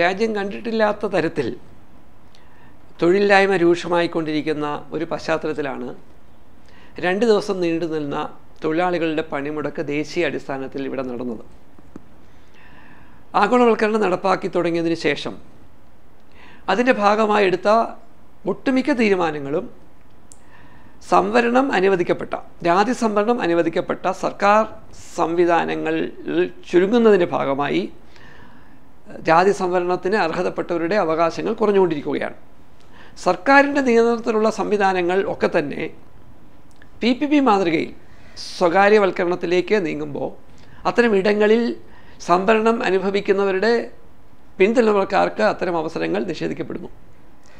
രാജ്യം കണ്ടിട്ടില്ലാത്ത തരത്തിൽ തൊഴിലില്ലായ്മ രൂക്ഷമായിക്കൊണ്ടിരിക്കുന്ന ഒരു പശ്ചാത്തലത്തിലാണ് രണ്ട് ദിവസം നീണ്ടു നിന്ന തൊഴിലാളികളുടെ പണിമുടക്ക് ദേശീയ അടിസ്ഥാനത്തിൽ ഇവിടെ നടന്നത്. ആഗോളവൽക്കരണം നടപ്പാക്കി തുടങ്ങിയതിന് ശേഷം അതിന്റെ ഭാഗമായി എടുത്ത ഒട്ടുമിക്ക തീരുമാനങ്ങളും സംവരണം അനുവദിക്കപ്പെട്ട ജാതി സംവരണം അനുവദിക്കപ്പെട്ട സർക്കാർ സംവിധാനങ്ങളിൽ ചുരുങ്ങുന്നതിന്റെ ഭാഗമായി ജാതി സംവരണത്തിന് അർഹതപ്പെട്ടവരുടെ അവകാശങ്ങൾ കുറഞ്ഞുകൊണ്ടിരിക്കുകയാണ്. സർക്കാരിന്റെ നിയന്ത്രണത്തിലുള്ള സംവിധാനങ്ങൾ ഒക്കെ തന്നെ പി പി പി മാതൃകയിൽ സ്വകാര്യവൽക്കരണത്തിലേക്ക് നീങ്ങുമ്പോൾ അത്തരം ഇടങ്ങളിൽ സംവരണം അനുഭവിക്കുന്നവരുടെ പിന്തുണക്കാർക്ക് അത്തരം അവസരങ്ങൾ നിഷേധിക്കപ്പെടുന്നു.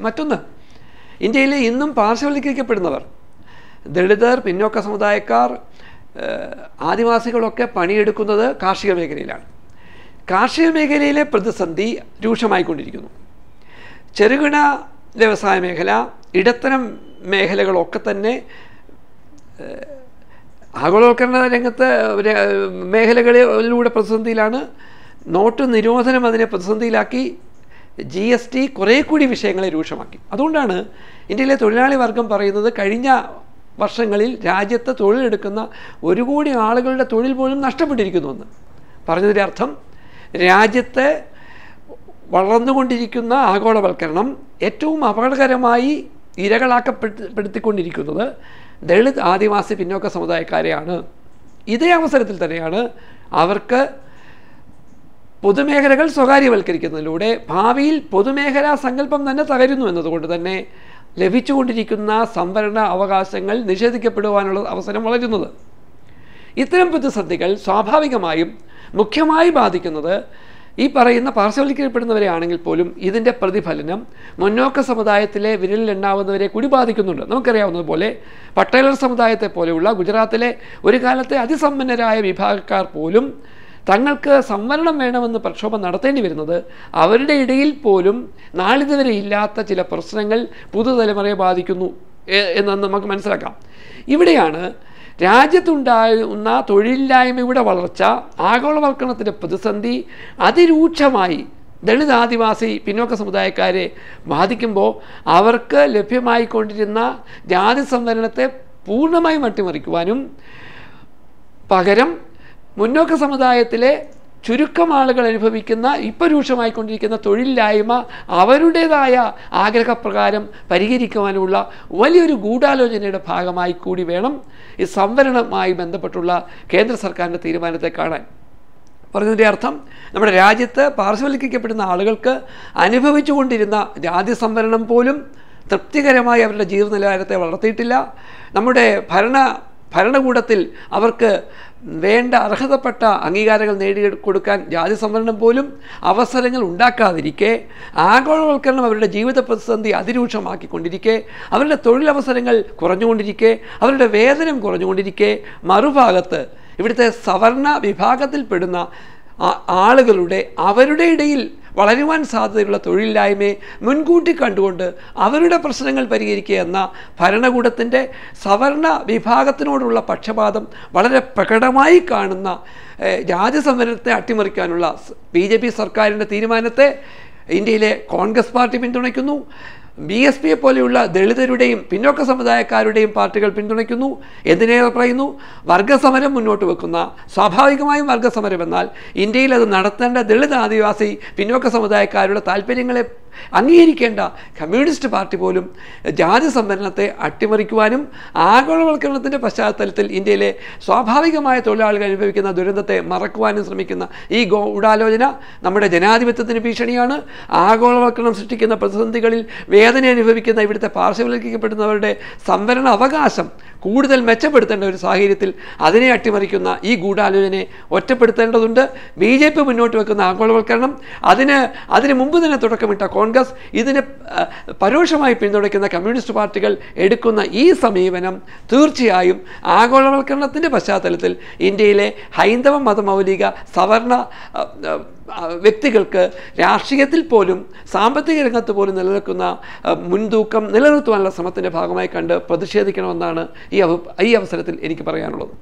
മറ്റൊന്ന് ഇന്ത്യയിലെ ഇന്നും പാർശ്വവൽക്കരിക്കപ്പെടുന്നവർ ദളിതർ പിന്നോക്ക സമുദായക്കാർ ആദിവാസികളൊക്കെ പണിയെടുക്കുന്നത് കാർഷിക മേഖലയിലാണ്. കാർഷിക മേഖലയിലെ പ്രതിസന്ധി രൂക്ഷമായിക്കൊണ്ടിരിക്കുന്നു. ചെറുകിട വ്യവസായ മേഖല ഇടത്തരം മേഖലകളൊക്കെ തന്നെ ആഗോളവൽക്കരണ രംഗത്ത് മേഖലകളിലൂടെ പ്രതിസന്ധിയിലാണ്. നോട്ട് നിരോധനം അതിനെ പ്രതിസന്ധിയിലാക്കി. ജി എസ് ടി കുറേ കൂടി വിഷയങ്ങളെ രൂക്ഷമാക്കി. അതുകൊണ്ടാണ് ഇന്ത്യയിലെ തൊഴിലാളി വർഗം പറയുന്നത് കഴിഞ്ഞ വർഷങ്ങളിൽ രാജ്യത്ത് തൊഴിലെടുക്കുന്ന ഒരു കോടി ആളുകളുടെ തൊഴിൽ പോലും നഷ്ടപ്പെട്ടിരിക്കുന്നുവെന്ന് പറഞ്ഞതിന്റെ അർത്ഥം രാജ്യത്തെ വളർന്നുകൊണ്ടിരിക്കുന്ന ആഗോളവൽക്കരണം ഏറ്റവും അപകടകരമായി ഇരകളാക്കപ്പെടുത്തിക്കൊണ്ടിരിക്കുന്നത് ദളിത് ആദിവാസി പിന്നോക്ക സമുദായക്കാരെയാണ്. ഇതേ അവസരത്തിൽ തന്നെയാണ് അവർക്ക് പൊതുമേഖലകൾ സ്വകാര്യവൽക്കരിക്കുന്നതിലൂടെ ഭാവിയിൽ പൊതുമേഖലാ സങ്കല്പം തന്നെ തകരുന്നു എന്നതുകൊണ്ട് തന്നെ ലഭിച്ചുകൊണ്ടിരിക്കുന്ന സംവരണ അവകാശങ്ങൾ നിഷേധിക്കപ്പെടുവാനുള്ള അവസരം വളരുന്നത്. ഇത്തരം പ്രതിസന്ധികൾ സ്വാഭാവികമായും മുഖ്യമായി ബാധിക്കുന്നത് ഈ പറയുന്ന പാർശ്വവൽക്കരിക്കപ്പെടുന്നവരെ ആണെങ്കിൽ പോലും ഇതിന്റെ പ്രതിഫലനം മുന്നോക്ക സമുദായത്തിലെ വിരലിലുണ്ടാവുന്നവരെ കൂടി ബാധിക്കുന്നുണ്ട്. നമുക്കറിയാവുന്നതുപോലെ പട്ടേലർ സമുദായത്തെ പോലെയുള്ള ഗുജറാത്തിലെ ഒരു കാലത്തെ അതിസമ്പന്നരായ വിഭാഗക്കാർ പോലും തങ്ങൾക്ക് സംവരണം വേണമെന്ന് പ്രക്ഷോഭം നടത്തേണ്ടി വരുന്നത് അവരുടെ ഇടയിൽ പോലും നാളിതുവരെ ഇല്ലാത്ത ചില പ്രശ്നങ്ങൾ പുതുതലമുറയെ ബാധിക്കുന്നു എന്ന് നമുക്ക് മനസ്സിലാക്കാം. ഇവിടെയാണ് രാജ്യത്തുണ്ടാകുന്ന തൊഴിലില്ലായ്മയുടെ വളർച്ച ആഗോളവൽക്കരണത്തിന്റെ പ്രതിസന്ധി അതിരൂക്ഷമായി ദളിത് ആദിവാസി പിന്നോക്ക സമുദായക്കാരെ ബാധിക്കുമ്പോൾ അവർക്ക് ലഭ്യമായിക്കൊണ്ടിരുന്ന ജാതി സംവരണത്തെ പൂർണമായും അട്ടിമറിക്കുവാനും പകരം മുന്നോക്ക സമുദായത്തിലെ ചുരുക്കം ആളുകൾ അനുഭവിക്കുന്ന ഇപ്പോൾ രൂക്ഷമായിക്കൊണ്ടിരിക്കുന്ന തൊഴിലില്ലായ്മ അവരുടേതായ ആഗ്രഹപ്രകാരം പരിഹരിക്കുവാനുള്ള വലിയൊരു ഗൂഢാലോചനയുടെ ഭാഗമായി കൂടി വേണം ഈ സംവരണവുമായി ബന്ധപ്പെട്ടുള്ള കേന്ദ്ര സർക്കാരിന്റെ തീരുമാനത്തെ കാണാൻ. പറഞ്ഞതിന്റെ അർത്ഥം നമ്മുടെ രാജ്യത്ത് പാർശ്വവൽക്കരിക്കപ്പെടുന്ന ആളുകൾക്ക് അനുഭവിച്ചുകൊണ്ടിരുന്ന ജാതി സംവരണം പോലും തൃപ്തികരമായി അവരുടെ ജീവിത നിലവാരത്തെ വളർത്തിയിട്ടില്ല. നമ്മുടെ ഭരണ ഭരണകൂടത്തിൽ അവർക്ക് വേണ്ട അർഹതപ്പെട്ട അംഗീകാരങ്ങൾ നേടിക്കൊടുക്കാൻ ജാതി സംവരണം പോലും അവസരങ്ങൾ ഉണ്ടാക്കാതിരിക്കെ ആഗോളവൽക്കരണം അവരുടെ ജീവിത പ്രതിസന്ധി അതിരൂക്ഷമാക്കിക്കൊണ്ടിരിക്കെ അവരുടെ തൊഴിലവസരങ്ങൾ കുറഞ്ഞുകൊണ്ടിരിക്കെ അവരുടെ വേതനം കുറഞ്ഞുകൊണ്ടിരിക്കെ മറുഭാഗത്ത് ഇവിടുത്തെ സവർണ വിഭാഗത്തിൽപ്പെടുന്ന ആളുകളുടെ അവരുടെ ഇടയിൽ വളരുവാൻ സാധ്യതയുള്ള തൊഴിലില്ലായ്മയെ മുൻകൂട്ടി കണ്ടുകൊണ്ട് അവരുടെ പ്രശ്നങ്ങൾ പരിഹരിക്കുക എന്ന ഭരണകൂടത്തിന്റെ സവർണ വിഭാഗത്തിനോടുള്ള പക്ഷപാതം വളരെ പ്രകടമായി കാണുന്ന ജാതി സംവരണത്തെ അട്ടിമറിക്കാനുള്ള ബി ജെ പി സർക്കാരിന്റെ തീരുമാനത്തെ ഇന്ത്യയിലെ കോൺഗ്രസ് പാർട്ടി പിന്തുണയ്ക്കുന്നു. ബി എസ് പിയെ പോലെയുള്ള ദളിതരുടെയും പിന്നോക്ക സമുദായക്കാരുടെയും പാർട്ടികൾ പിന്തുണയ്ക്കുന്നു എന്തിനേറെ പറയുന്നു. വർഗസമരം മുന്നോട്ട് വെക്കുന്ന സ്വാഭാവികമായും വർഗസമരം എന്നാൽ ഇന്ത്യയിൽ അത് നടത്തേണ്ട ദളിത് ആദിവാസി പിന്നോക്ക സമുദായക്കാരുടെ താല്പര്യങ്ങളെ അംഗീകരിക്കേണ്ട കമ്മ്യൂണിസ്റ്റ് പാർട്ടി പോലും ജാതി സംവരണത്തെ അട്ടിമറിക്കുവാനും ആഗോളവൽക്കരണത്തിന്റെ പശ്ചാത്തലത്തിൽ ഇന്ത്യയിലെ സ്വാഭാവികമായ തൊഴിലാളികൾ അനുഭവിക്കുന്ന ദുരന്തത്തെ മറക്കുവാനും ശ്രമിക്കുന്ന ഈ ഗൂഢാലോചന നമ്മുടെ ജനാധിപത്യത്തിന് ഭീഷണിയാണ്. ആഗോളവൽക്കരണം സൃഷ്ടിക്കുന്ന പ്രതിസന്ധികളിൽ വേദന അനുഭവിക്കുന്ന ഇവിടുത്തെ പാർശ്വവൽക്കരിക്കപ്പെടുന്നവരുടെ സംവരണ അവകാശം കൂടുതൽ മെച്ചപ്പെടുത്തേണ്ട ഒരു സാഹചര്യത്തിൽ അതിനെ അട്ടിമറിക്കുന്ന ഈ ഗൂഢാലോചനയെ ഒറ്റപ്പെടുത്തേണ്ടതുണ്ട്. ബി ജെ പി മുന്നോട്ട് വെക്കുന്ന ആഗോളവൽക്കരണം അതിന് അതിന് മുമ്പ് തന്നെ തുടക്കമിട്ട കോൺഗ്രസ് ഇതിനെ പരോക്ഷമായി പിന്തുണയ്ക്കുന്ന കമ്മ്യൂണിസ്റ്റ് പാർട്ടികൾ എടുക്കുന്ന ഈ സമീപനം തീർച്ചയായും ആഗോളവൽക്കരണത്തിന്റെ പശ്ചാത്തലത്തിൽ ഇന്ത്യയിലെ ഹൈന്ദവ മതമൗലിക സവർണ വ്യക്തികൾക്ക് രാഷ്ട്രീയത്തിൽ പോലും സാമ്പത്തിക രംഗത്ത് പോലും നിലനിൽക്കുന്ന മുൻതൂക്കം നിലനിർത്തുവാനുള്ള ശ്രമത്തിന്റെ ഭാഗമായി കണ്ട് പ്രതിഷേധിക്കണമെന്നാണ് ഈ ഈ അവസരത്തിൽ എനിക്ക് പറയാനുള്ളത്.